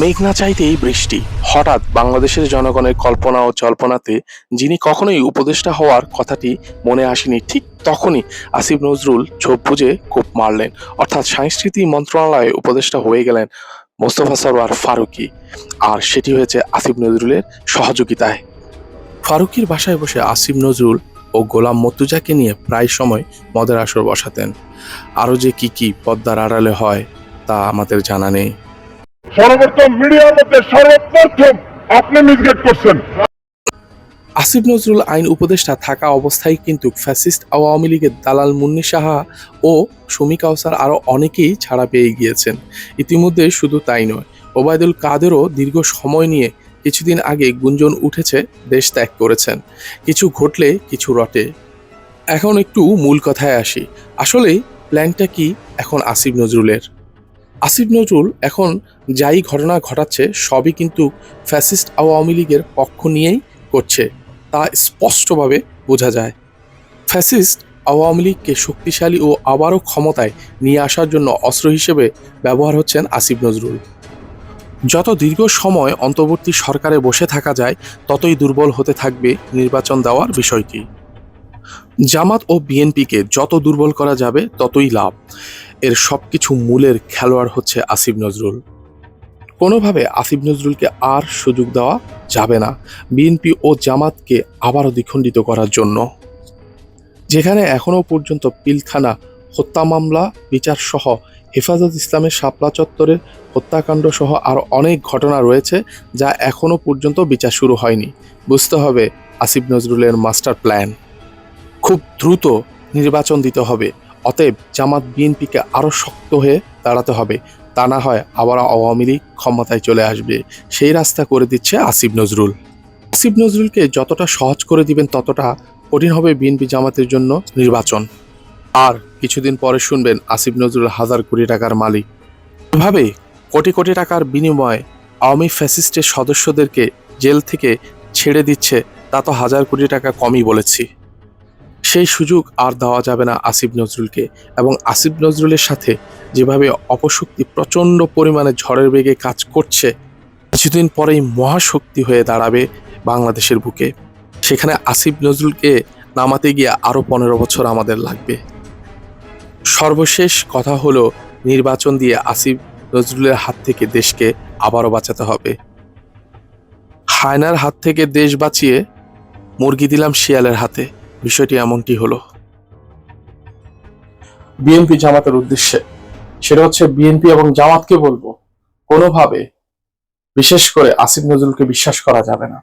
মেঘ না চাইতেই বৃষ্টি। হঠাৎ বাংলাদেশের জনগণের কল্পনা ও জল্পনাতে যিনি কখনোই উপদেষ্টা হওয়ার কথাটি মনে আসেনি, ঠিক তখনই আসিফ নজরুল চোখ বুঝে কোপ মারলেন। অর্থাৎ সংস্কৃতি মন্ত্রণালয়ে উপদেষ্টা হয়ে গেলেন মোস্তফা সরোয়ার ফারুকি। আর সেটি হয়েছে আসিফ নজরুলের সহযোগিতায়। ফারুকির বাসায় বসে আসিফ নজরুল ও গোলাম মর্তুজাকে নিয়ে প্রায় সময় মদের আসর বসাতেন। আরও যে কি কি পদ্মার আড়ালে হয় তা আমাদের জানা নেই। সর্বোত্তম মিডিয়ার মধ্যে সর্বপ্রথম আপনি মিসগেট করছেন। আসিফ নজরুল আইন উপদেষ্টা থাকা অবস্থায় কিন্তু ফ্যাসিস্ট আওয়ামী লীগের দালাল মুন্নি সাহা ও শমী কাউসার আরও অনেকেই ছাড়া পেয়ে গিয়েছেন। ইতিমধ্যে শুধু তাই নয়, ওবায়দুল কাদেরও দীর্ঘ সময় নিয়ে কিছুদিন আগে গুঞ্জন উঠেছে, দেশ ত্যাগ করেছেন। কিছু ঘটলে কিছু রটে। এখন একটু মূল কথায় আসি। আসলে প্ল্যানটা কি এখন আসিফ নজরুলের? আসিফ নজরুল এখন যাই ঘটনা ঘটাচ্ছে, সবই কিন্তু ফ্যাসিস্ট আওয়ামী লীগের পক্ষ নিয়েই করছে, তা স্পষ্টভাবে বোঝা যায়। ফ্যাসিস্ট আওয়ামী লীগকে শক্তিশালী ও আবারও ক্ষমতায় নিয়ে আসার জন্য অস্ত্র হিসেবে ব্যবহার হচ্ছেন আসিফ নজরুল। যত দীর্ঘ সময় অন্তর্বর্তী সরকারে বসে থাকা যায়, ততই দুর্বল হতে থাকবে নির্বাচন দেওয়ার বিষয়টি। জামাত ও বিএনপিকে যত দুর্বল করা যাবে, ততই লাভ। এর সবকিছু মূলের খেলোয়াড় হচ্ছে আসিফ নজরুল। কোনোভাবে আসিফ নজরুলকে আর সুযোগ দেওয়া যাবে না বিএনপি ও জামাতকে আবারও দ্বিখণ্ডিত করার জন্য। যেখানে এখনও পর্যন্ত পিলখানা হত্যা মামলা বিচার সহ হেফাজত ইসলামের শাপলা চত্বরের হত্যাকাণ্ড সহ আরও অনেক ঘটনা রয়েছে যা এখনও পর্যন্ত বিচার শুরু হয়নি। বুঝতে হবে আসিফ নজরুলের মাস্টার প্ল্যান। খুব দ্রুত নির্বাচন দিতে হবে। অতএব জামাত বিএনপিকে আরও শক্ত হয়ে দাঁড়াতে হবে। তা না হয় আবার আওয়ামী লীগ ক্ষমতায় চলে আসবে। সেই রাস্তা করে দিচ্ছে আসিফ নজরুল। আসিফ নজরুলকে যতটা সহজ করে দিবেন, ততটা কঠিন হবে বিএনপি জামাতের জন্য নির্বাচন। আর কিছুদিন পরে শুনবেন আসিফ নজরুল হাজার কোটি টাকার মালিক। এভাবে কোটি কোটি টাকার বিনিময়ে আওয়ামী ফ্যাসিস্টের সদস্যদেরকে জেল থেকে ছেড়ে দিচ্ছে, তা তো হাজার কোটি টাকা কমই বলেছি। সেই সুযোগ আর দেওয়া যাবে না আসিফ নজরুলকে। এবং আসিফ নজরুলের সাথে যেভাবে অপশক্তি প্রচণ্ড পরিমাণে ঝড়ের বেগে কাজ করছে, কিছুদিন পরেই মহাশক্তি হয়ে দাঁড়াবে বাংলাদেশের বুকে। সেখানে আসিফ নজরুলকে নামাতে গিয়ে আরও পনেরো বছর আমাদের লাগবে। সর্বশেষ কথা হলো, নির্বাচন দিয়ে আসিফ নজরুলের হাত থেকে দেশকে আবারও বাঁচাতে হবে। হায়নার হাত থেকে দেশ বাঁচিয়ে মুরগি দিলাম শিয়ালের হাতে। বিষয়টি এমনটি হলো। বিএনপি জামাতের উদ্দেশ্যে। সেটা হচ্ছে বিএনপি এবং জামাতকে বলব, কোনোভাবে বিশেষ করে আসিফ নজরুলকে বিশ্বাস করা যাবে না।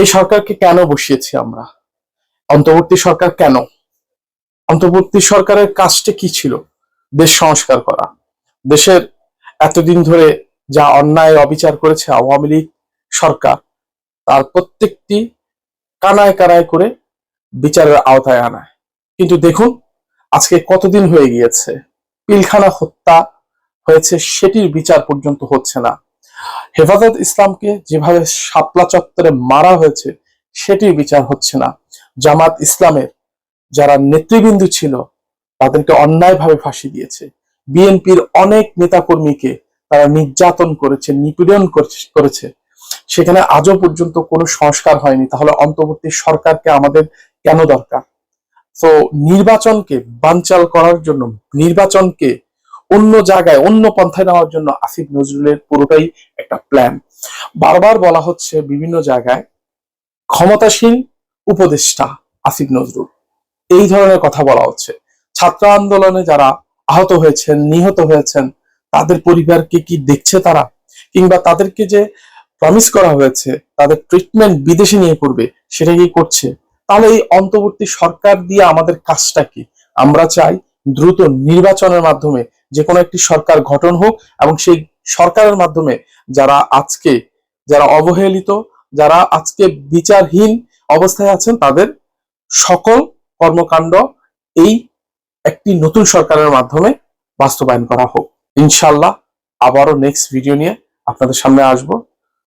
এই সরকারকে কেন বসিয়েছি আমরা? অন্তর্বর্তী সরকার কেন? অন্তর্বর্তী সরকারের কাজটা কি ছিল? দেশ সংস্কার করা। দেশের এতদিন ধরে যা অন্যায় অবিচার করেছে আওয়ামী লীগ সরকার, তার প্রত্যেকটি কানায় কানায় করে বিচারের আওতায় আনায় কিন্তু দেখুন, আজকে কতদিন হয়ে গিয়েছে? পিলখানা হত্যা হয়েছে, সেটির বিচার পর্যন্ত হচ্ছে না। হেফাজত ইসলামকে যেভাবে শাপলা চত্বরে মারা হয়েছে, সেটির বিচার হচ্ছে না। জামাত ইসলামের যারা নেতৃবৃন্দু ছিল, তাদেরকে অন্যায়ভাবে ফাঁসি দিয়েছে। বিএনপির অনেক নেতাকর্মীকে তারা নির্যাতন করেছে, নিপীড়ন করেছে। সেখানে আজও পর্যন্ত কোনো সংস্কার হয়নি। তাহলে অন্তর্বর্তী সরকারকে আমাদের কেন দরকার? তো নির্বাচনকে বানচাল করার জন্য, নির্বাচনকে অন্য জায়গায়, অন্য পন্থায় নেওয়ার জন্য আসিফ নজরুলের পুরোটাই একটা প্ল্যান বারবার বলা হচ্ছে বিভিন্ন জায়গায় ক্ষমতাসীন উপদেষ্টা আসিফ নজরুল। এই ধরনের কথা বলা হচ্ছে। ছাত্র আন্দোলনে যারা আহত হয়েছেন, নিহত হয়েছেন, তাদের পরিবারকে কি দেখছে তারা? কিংবা তাদেরকে যে প্রমিস করা হয়েছে, তাদের ট্রিটমেন্ট বিদেশে নিয়ে করবে সেটা কি করছে? তাহলে এই অন্তর্বর্তী সরকার দিয়ে আমাদের কাজটা কি? আমরা চাই দ্রুত নির্বাচনের মাধ্যমে যে কোনো একটি সরকার গঠন হোক এবং সেই সরকারের মাধ্যমে যারা আজকে, যারা অবহেলিত, যারা আজকে বিচারহীন অবস্থায় আছেন, তাদের সকল কর্মকাণ্ড এই একটি নতুন সরকারের মাধ্যমে বাস্তবায়ন করা হোক। ইনশাল্লাহ আবারও নেক্সট ভিডিও নিয়ে আপনাদের সামনে আসব।